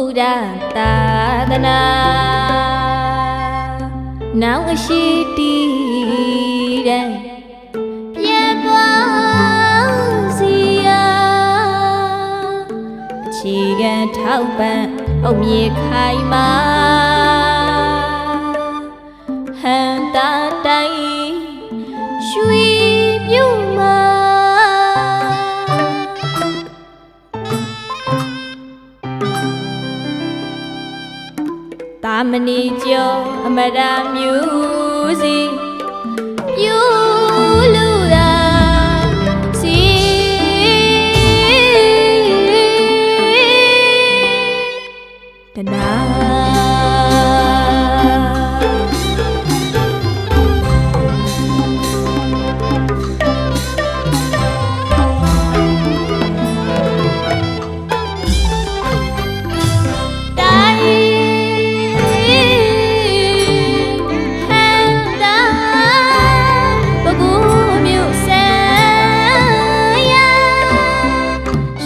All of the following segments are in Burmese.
ဒသာသနာနောင်အရှိတီးတဲ့ပြတ်သွားစီယာအခြေခံထောက်ပံ့အုတ်မြေခိုင်မာ မဏီကျော်အမရာမျိုးစီပြူ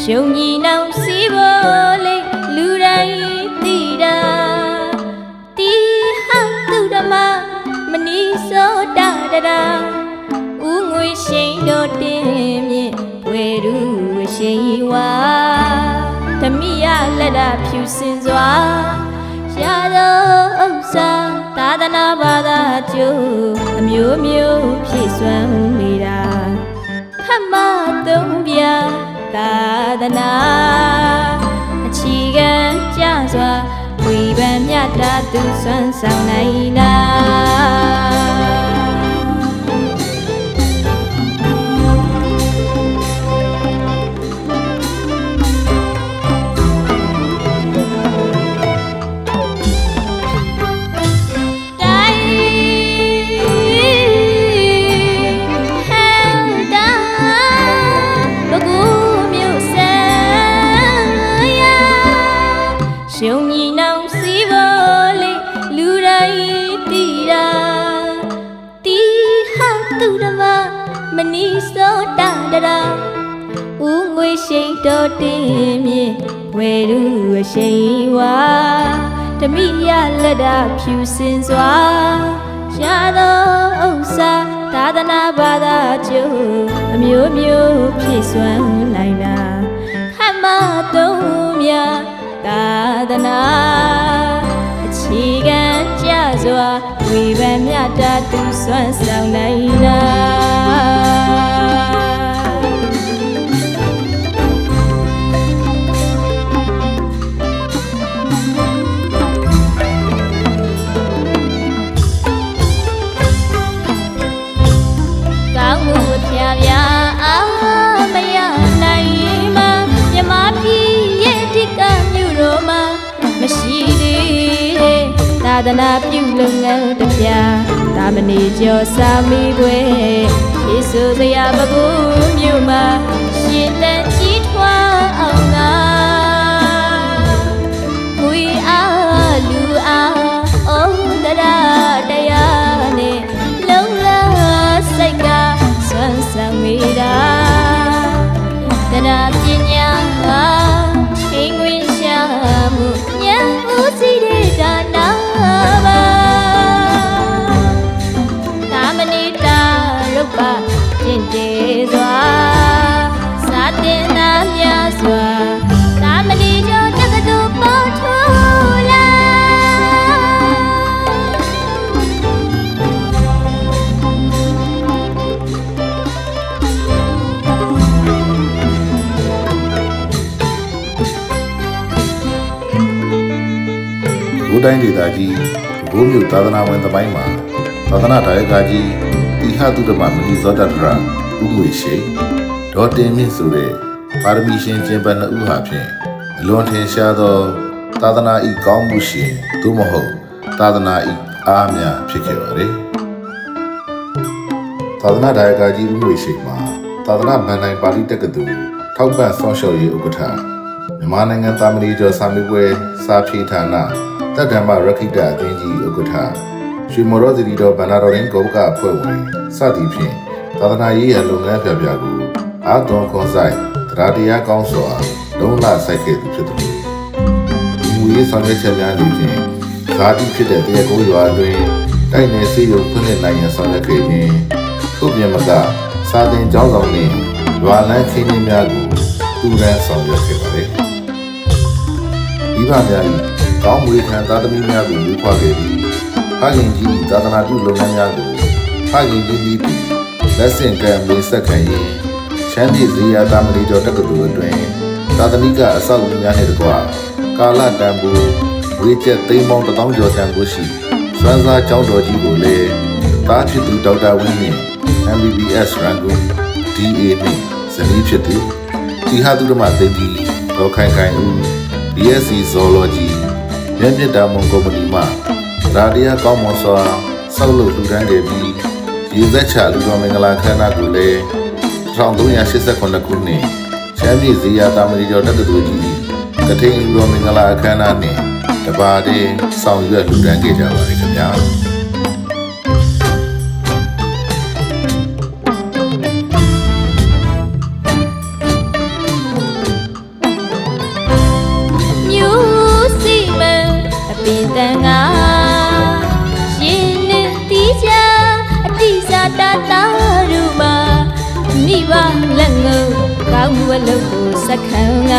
ရှုံညီနောင်စီဘောလေးလူတိုင်းသိတာတီဟာသူဓမ္မမနီစောတာတရာဦးငွေရှိန်တော်တင်မြင့်ဝေရူရှိန်ဝါဓမိယလက်တာဖြူစင်စွာရှာတော်ဥစ္စာသာသနာဘာသာကျိုးအမျိုးမျိုးဖြည့်စွမ်းနေတာခမသုံးပြ သာသနာအခြေခံကြစွာဝိပန်မြတ်တာသူစွမ်းဆောင်နိုင်လား မနီစောတာတရာဦးငွေရှိန်တော်တင်မြင့်ဝေရူအရှိန်ဝါဓမိယလက်တာဖြူစင်စွာရှာတော်ဥစ္စာသာသနာဘာသာကျိုးအမျိုးမျိုးဖြည့်စွမ်းနိုင်တာခမတုံးမြသာသနာအခြေခံကြစွာ ဝေဖန်မြတ်တာသူစွမ်းဆောင်နိုင်တာ သာသနာပြုလုပ်ငန်းတစ်ပြားတာမဏေကျော်စာမီပွဲယေရှုစရာပကူမြို့မှာရှင်လ တင့်တယ်စွာစာတင်နာများစွာသာမဏိကျော်တက္ကသိုလ်ပေါ်ထွလာဘိုးတိုင်းဒေသကြီးဘိုးမြို့သာသနာဝင်သမိုင်းမှာသာသနာဒါယကကြီး တိဟတုဒ္ဓမမလီဇောတတရာဥငွေရှိဒေါ်တင်မြင့်ဆိုတဲ့ပါရမီရှင်ကျင်ပန်းနှစ်ဦးဟာဖြင့်အလွန်ထင်ရှားသော သာသနာဤကောင်းမှုရှင်သို့မဟုတ် သာသနာဤအားများဖြစ်ခဲ့ပါလေသာသနာဒါယကကြီးဥငွေရှိမှာသာသနာမန်တိုင်းပါဠိတက္ကသိုလ်ထောက်ပံ့ဆောင်းလျှော်ရေးဥက္ကဋ္ဌမြန်မာနိုင်ငံသာမဏေကျော်စာမေးပွဲစာဖြေဌာနတက္ကမရခိတအသင်းကြီးဥက္ကဋ္ဌ ရွှေမော်တော်သီတော်ဗန္ဒာတော်ရင်းကောကအဖွဲ့ဝင်စသည်ဖြင့်သာသနာရေးရလုပ်ငန်းပြပြကိုအာသွန်ခွန်ဆိုင်တရားတရားကောင်းစွာလုံးလဆိုင်ခဲ့သူဖြစ်တယ်။ဒီငွေမှုရေးဆောင်ရွက်ချက်များအနေဖြင့်ဇာတိဖြစ်တဲ့တရကုန်းရွာတွင်တိုက်နယ်စေရုံဖွင့်လှစ်နိုင်ရန်ဆောင်ရွက်ခဲ့ခြင်းထို့ပြင်မကစာသင်ကျောင်းဆောင်နှင့်ရွာလန်းခင်းခြင်းများကိုတူရန်ဆောင်ရွက်ခဲ့ပါသည်မိဘများ၏ကောင်းမွေခံသားသမီးများကိုယူခွာခဲ့ပြီး ဖခင်ကြီး၏သာသနာပြုလုပ်ငန်းများကိုဖခင်ကြီးပြီးပြီးလက်ဆင့်ကမ်းမေးဆက်ခံရင်ချမ်းမြေဇေယျတာမဏိကျော်တက္ကသိုလ်အတွင်းသာသနိကအဆောက်အဦများနှင့်တကွကာလတန်ဖိုးဝေကျက်သိန်းပေါင်း1000ကျော်တန်ဖိုးရှိစွမ်းစားကျောင်းတော်ကြီးကိုလည်းတားဖြစ်သူဒေါက်တာဝင်းနှင့် MBBS Rangoon DA နှင့်ဇနီးဖြစ်သူတီဟာသူဓမ္မသိန်းကြီးဒေါ်ခိုင်ခိုင်ဦး BSc Zoology မြင့်မြတ်တာမွန်ကုမ္ပဏီမှ ရာဒီယာကောင်းမွန်စွာဆောက်လုပ်လူတန်းခဲ့ပြီးရေသက်ချလူတော်မင်္ဂလာခမ်းနားကိုလည်း1388ခုနှစ်ချမ်းမြေဇေယျတာမဏိကျော်တက္ကသိုလ်ကြီးကထိန်လူတော်မင်္ဂလာအခမ်းအနားနှင့်တပါးတည်းဆောင်ရွက်လူတန်းခဲ့ကြပါရခင်ဗျာ ကောင်းဝလုံးကိုစက္ခံက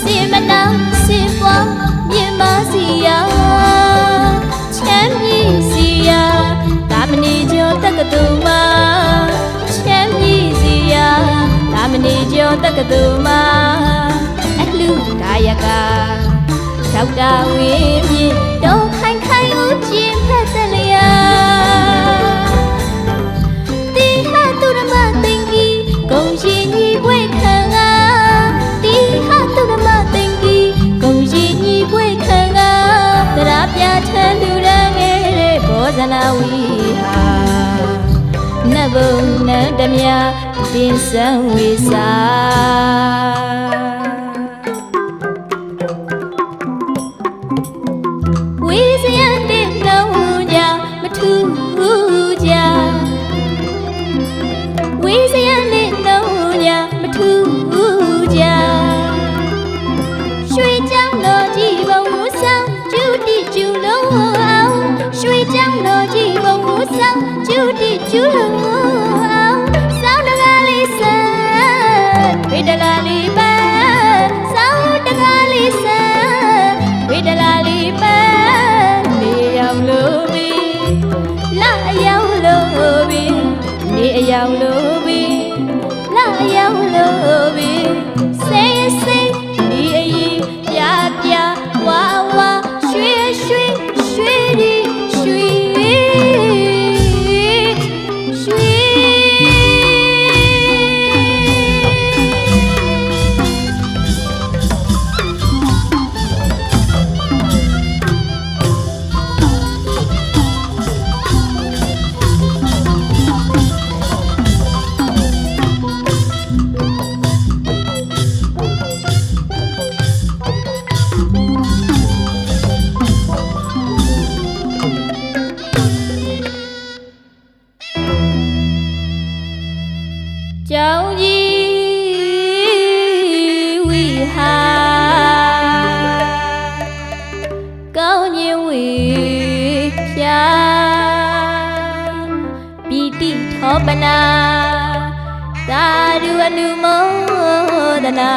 စင်မနာစင်ပွားမြင်မစီယာချမ်းမြေစီယာတာမဏိကျော်တက္ကသိုလ်မှာချမ်းမြေစီယာတာမဏိကျော်တက္ကသိုလ်မှာအလှဒါယကဒေါက်တာဝင်းမြင့်တော့ခိုင်ခိုင်ဦးကျ နတ်တမြတင်ဆန်းဝေစာဝေစရတဲ့နှုံးကြမထူးကြဝေးစရနဲ့နှုံးညာမထူးကြရွှေကြောင်တော်ကြီးဘဝဆောင်ကျူတီကျူလုံးအောင်ရွှေကြောင်တော်ကြီးဘဝဆောင်ကျူတီကျူလုံး အယောင်လို့ပြီလာအယောင်လို့ပြီ ဖြာပီတိထောပနာသာဓုအနုမောဒနာ